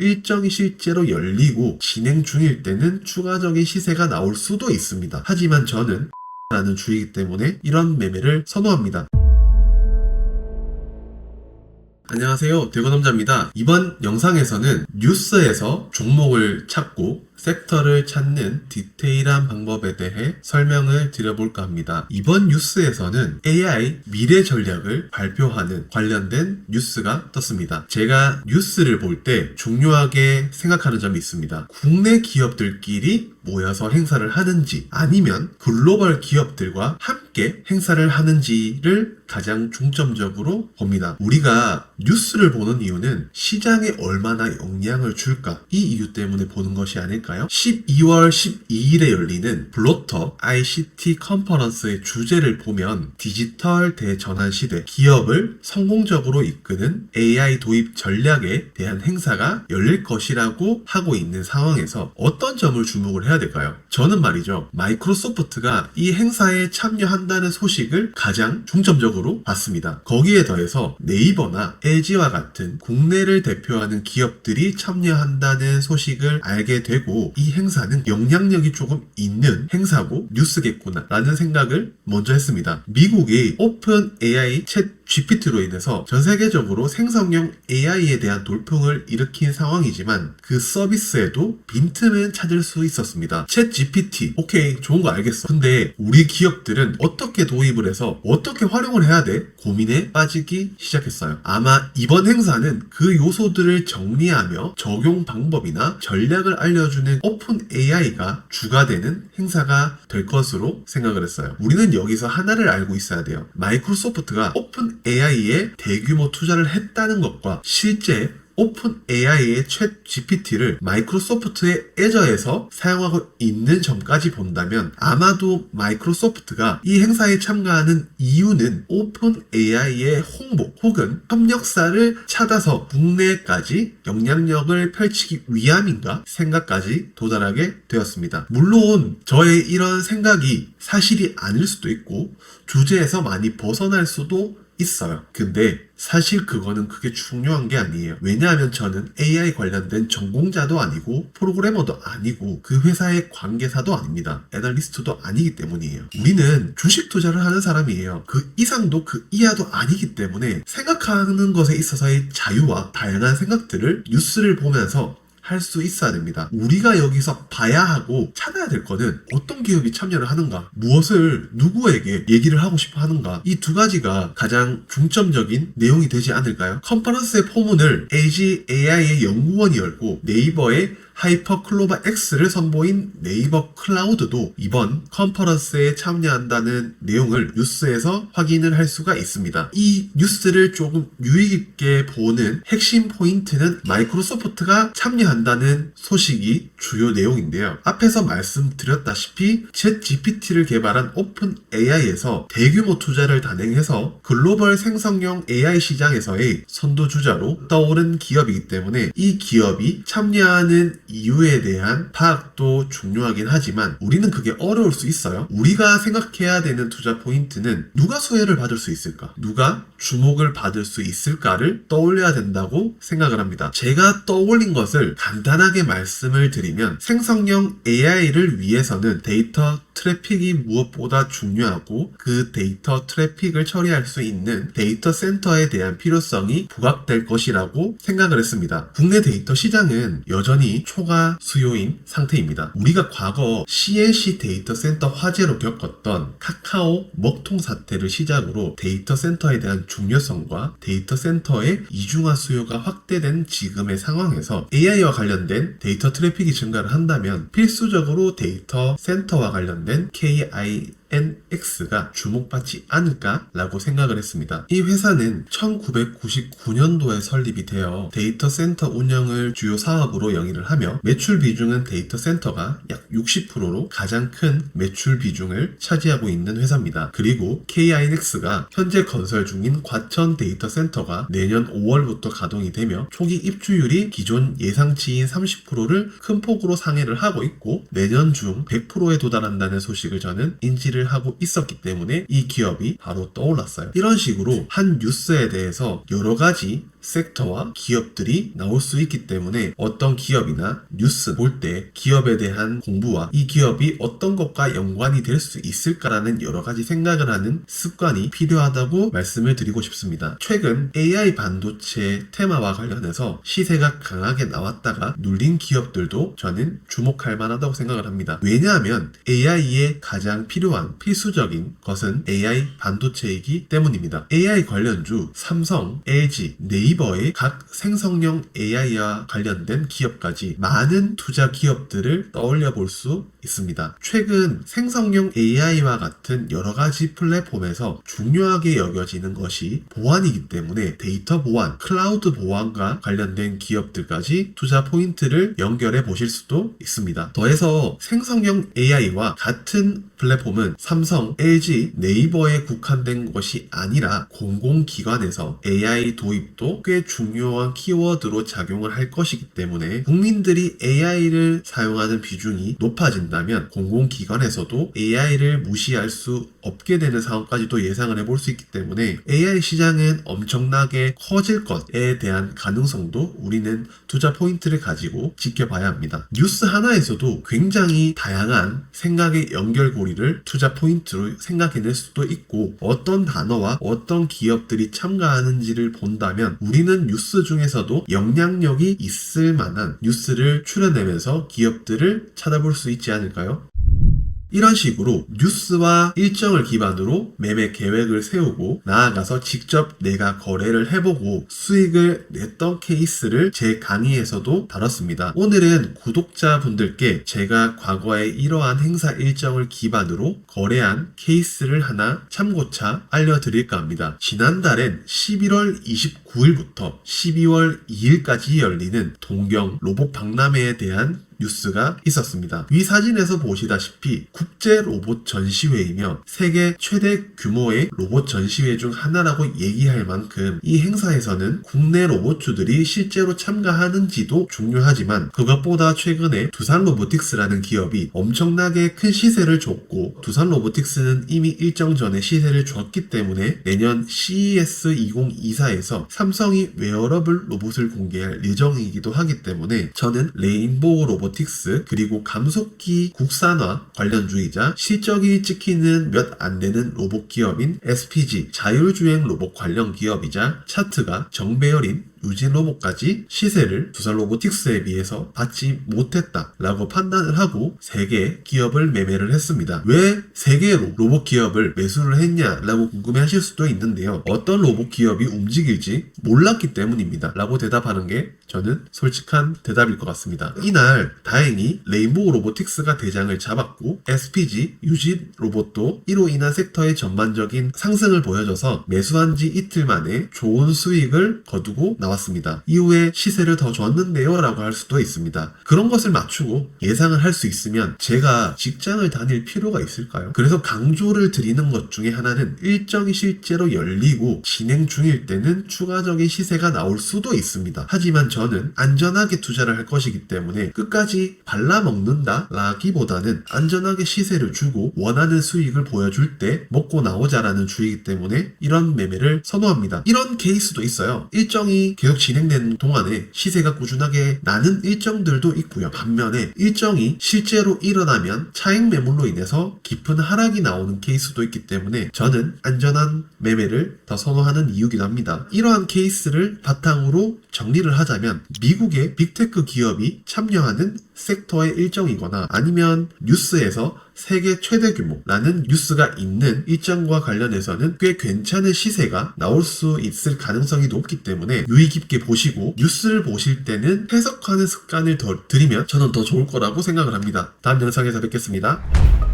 일정이 실제로 열리고 진행 중일 때는 추가적인 시세가 나올 수도 있습니다. 하지만 저는 라는 주의이기 때문에 이런 매매를 선호합니다. 안녕하세요. 대건남자입니다. 이번 영상에서는 뉴스에서 종목을 찾고 섹터를 찾는 디테일한 방법에 대해 설명을 드려볼까 합니다. 이번 뉴스에서는 AI 미래 전략을 발표하는 관련된 뉴스가 떴습니다. 제가 뉴스를 볼 때 중요하게 생각하는 점이 있습니다. 국내 기업들끼리 모여서 행사를 하는지 아니면 글로벌 기업들과 함께 행사를 하는지를 가장 중점적으로 봅니다. 우리가 뉴스를 보는 이유는 시장에 얼마나 영향을 줄까 이 이유 때문에 보는 것이 아닐까 요? 12월 12일에 열리는 블로터 ICT 컨퍼런스의 주제를 보면 디지털 대전환 시대 기업을 성공적으로 이끄는 AI 도입 전략에 대한 행사가 열릴 것이라고 하고 있는 상황에서 어떤 점을 주목을 해야 될까요? 저는 말이죠. 마이크로소프트가 이 행사에 참여한다는 소식을 가장 중점적으로 봤습니다. 거기에 더해서 네이버나 LG와 같은 국내를 대표하는 기업들이 참여한다는 소식을 알게 되고 이 행사는 영향력이 조금 있는 행사고 뉴스겠구나 라는 생각을 먼저 했습니다. 미국의 오픈 AI 챗 GPT로 인해서 전 세계적으로 생성형 AI에 대한 돌풍을 일으킨 상황이지만 그 서비스에도 빈틈은 찾을 수 있었습니다. 챗 GPT, 오케이, 좋은 거 알겠어. 근데 우리 기업들은 어떻게 도입을 해서 어떻게 활용을 해야 돼? 고민에 빠지기 시작했어요. 아마 이번 행사는 그 요소들을 정리하며 적용 방법이나 전략을 알려주는 오픈 AI가 주가 되는 행사가 될 것으로 생각을 했어요. 우리는 여기서 하나를 알고 있어야 돼요. 마이크로소프트가 오픈 AI에 대규모 투자를 했다는 것과 실제 오픈 AI의 챗 GPT를 마이크로소프트의 애저에서 사용하고 있는 점까지 본다면 아마도 마이크로소프트가 이 행사에 참가하는 이유는 오픈 AI의 홍보 혹은 협력사를 찾아서 국내까지 영향력을 펼치기 위함인가 생각까지 도달하게 되었습니다. 물론 저의 이런 생각이 사실이 아닐 수도 있고 주제에서 많이 벗어날 수도 있어요. 근데 사실 그거는 그게 중요한 게 아니에요. 왜냐하면 저는 AI 관련된 전공자도 아니고 프로그래머도 아니고 그 회사의 관계사도 아닙니다. 애널리스트도 아니기 때문이에요. 우리는 주식 투자를 하는 사람이에요. 그 이상도 그 이하도 아니기 때문에 생각하는 것에 있어서의 자유와 다양한 생각들을 뉴스를 보면서 할 수 있어야 됩니다. 우리가 여기서 봐야 하고 찾아야 될 거는 어떤 기업이 참여를 하는가, 무엇을 누구에게 얘기를 하고 싶어 하는가, 이 두 가지가 가장 중점적인 내용이 되지 않을까요? 컨퍼런스의 포문을 LG AI의 연구원이 열고 네이버의 하이퍼 클로바 X를 선보인 네이버 클라우드도 이번 컨퍼런스에 참여한다는 내용을 뉴스에서 확인을 할 수가 있습니다. 이 뉴스를 조금 유익 있게 보는 핵심 포인트는 마이크로소프트가 참여한다는 소식이 주요 내용인데요. 앞에서 말씀드렸다시피 챗 GPT를 개발한 오픈 AI에서 대규모 투자를 단행해서 글로벌 생성형 AI 시장에서의 선두주자로 떠오른 기업이기 때문에 이 기업이 참여하는 이유에 대한 파악도 중요하긴 하지만 우리는 그게 어려울 수 있어요. 우리가 생각해야 되는 투자 포인트는 누가 수혜를 받을 수 있을까? 누가 주목을 받을 수 있을까를 떠올려야 된다고 생각을 합니다. 제가 떠올린 것을 간단하게 말씀을 드리면 생성형 AI를 위해서는 데이터 트래픽이 무엇보다 중요하고 그 데이터 트래픽을 처리할 수 있는 데이터 센터에 대한 필요성이 부각될 것이라고 생각을 했습니다. 국내 데이터 시장은 여전히 초과 수요인 상태입니다. 우리가 과거 CNC 데이터 센터 화재로 겪었던 카카오 먹통 사태를 시작으로 데이터 센터에 대한 중요성과 데이터 센터의 이중화 수요가 확대된 지금의 상황에서 AI와 관련된 데이터 트래픽이 증가를 한다면 필수적으로 데이터 센터와 관련된 KI NX가 주목받지 않을까라고 생각을 했습니다. 이 회사는 1999년도에 설립이 되어 데이터 센터 운영을 주요 사업으로 영위를 하며 매출 비중은 데이터 센터가 약 60%로 가장 큰 매출 비중을 차지하고 있는 회사입니다. 그리고 KINX가 현재 건설 중인 과천 데이터 센터가 내년 5월부터 가동이 되며 초기 입주율이 기존 예상치인 30%를 큰 폭으로 상회를 하고 있고 내년 중 100%에 도달한다는 소식을 저는 인지를 하고 있었기 때문에 이 기업이 바로 떠올랐어요. 이런 식으로 한 뉴스에 대해서 여러 가지 섹터와 기업들이 나올 수 있기 때문에 어떤 기업이나 뉴스 볼 때 기업에 대한 공부와 이 기업이 어떤 것과 연관이 될 수 있을까라는 여러 가지 생각을 하는 습관이 필요하다고 말씀을 드리고 싶습니다. 최근 AI 반도체 테마와 관련해서 시세가 강하게 나왔다가 눌린 기업들도 저는 주목할 만하다고 생각을 합니다. 왜냐하면 AI에 가장 필요한 필수적인 것은 AI 반도체이기 때문입니다. AI 관련주 삼성, LG, 네이버 의 각 생성형 AI와 관련된 기업까지 많은 투자 기업들을 떠올려 볼 수 있습니다. 최근 생성형 AI와 같은 여러 가지 플랫폼에서 중요하게 여겨지는 것이 보안이기 때문에 데이터 보안, 클라우드 보안과 관련된 기업들까지 투자 포인트를 연결해 보실 수도 있습니다. 더해서 생성형 AI와 같은 플랫폼은 삼성, LG, 네이버에 국한된 것이 아니라 공공기관에서 AI 도입도 꽤 중요한 키워드로 작용을 할 것이기 때문에 국민들이 AI를 사용하는 비중이 높아진다면 공공기관에서도 AI를 무시할 수 없게 되는 상황까지도 예상을 해볼 수 있기 때문에 AI 시장은 엄청나게 커질 것에 대한 가능성도 우리는 투자 포인트를 가지고 지켜봐야 합니다. 뉴스 하나에서도 굉장히 다양한 생각의 연결고리 를 투자 포인트로 생각해낼 수도 있고 어떤 단어와 어떤 기업들이 참가하는지를 본다면 우리는 뉴스 중에서도 영향력이 있을 만한 뉴스를 추려내면서 기업들을 찾아볼 수 있지 않을까요? 이런 식으로 뉴스와 일정을 기반으로 매매 계획을 세우고 나아가서 직접 내가 거래를 해보고 수익을 냈던 케이스를 제 강의에서도 다뤘습니다. 오늘은 구독자분들께 제가 과거에 이러한 행사 일정을 기반으로 거래한 케이스를 하나 참고차 알려드릴까 합니다. 지난달엔 11월 29일부터 12월 2일까지 열리는 동경 로봇 박람회에 대한 뉴스가 있었습니다. 위 사진에서 보시다시피 국제 로봇 전시회이며 세계 최대 규모의 로봇 전시회 중 하나라고 얘기할 만큼 이 행사에서는 국내 로봇주들이 실제로 참가하는지도 중요하지만 그것보다 최근에 두산 로보틱스라는 기업이 엄청나게 큰 시세를 줬고 두산 로보틱스는 이미 일정 전에 시세를 줬기 때문에 내년 CES 2024에서 삼성이 웨어러블 로봇을 공개할 예정이기도 하기 때문에 저는 레인보우 로봇 로보틱스 그리고 감속기 국산화 관련주이자 실적이 찍히는 몇 안 되는 로봇 기업인 SPG 자율주행 로봇 관련 기업이자 차트가 정배열인 유진 로봇까지 시세를 두산 로보틱스에 비해서 받지 못했다 라고 판단을 하고 세개 기업을 매매를 했습니다. 왜세 개로 로봇 기업을 매수를 했냐 라고 궁금해 하실 수도 있는데요. 어떤 로봇 기업이 움직일지 몰랐기 때문입니다. 라고 대답하는 게 저는 솔직한 대답일 것 같습니다. 이날 다행히 레인보우 로보틱스가 대장을 잡았고 SPG 유진 로봇도 이로 인한 섹터의 전반적인 상승을 보여줘서 매수한 지 이틀 만에 좋은 수익을 거두고 나왔습니다. 이후에 시세를 더 줬는데요 라고 할 수도 있습니다. 그런 것을 맞추고 예상을 할 수 있으면 제가 직장을 다닐 필요가 있을까요? 그래서 강조를 드리는 것 중에 하나는 일정이 실제로 열리고 진행 중일 때는 추가적인 시세가 나올 수도 있습니다. 하지만 저는 안전하게 투자를 할 것이기 때문에 끝까지 발라먹는다 라기보다는 안전하게 시세를 주고 원하는 수익을 보여줄 때 먹고 나오자라는 주의이기 때문에 이런 매매를 선호합니다. 이런 케이스도 있어요. 일정이 계속 진행되는 동안에 시세가 꾸준하게 나는 일정들도 있고요. 반면에 일정이 실제로 일어나면 차익 매물로 인해서 깊은 하락이 나오는 케이스도 있기 때문에 저는 안전한 매매를 더 선호하는 이유기도 합니다. 이러한 케이스를 바탕으로 정리를 하자 면 미국의 빅테크 기업이 참여하는 섹터의 일정이거나 아니면 뉴스에서 세계 최대 규모라는 뉴스가 있는 일정과 관련해서는 꽤 괜찮은 시세가 나올 수 있을 가능성이 높기 때문에 유의 깊게 보시고 뉴스를 보실 때는 해석하는 습관을 더 들이면 저는 더 좋을 거라고 생각을 합니다. 다음 영상에서 뵙겠습니다.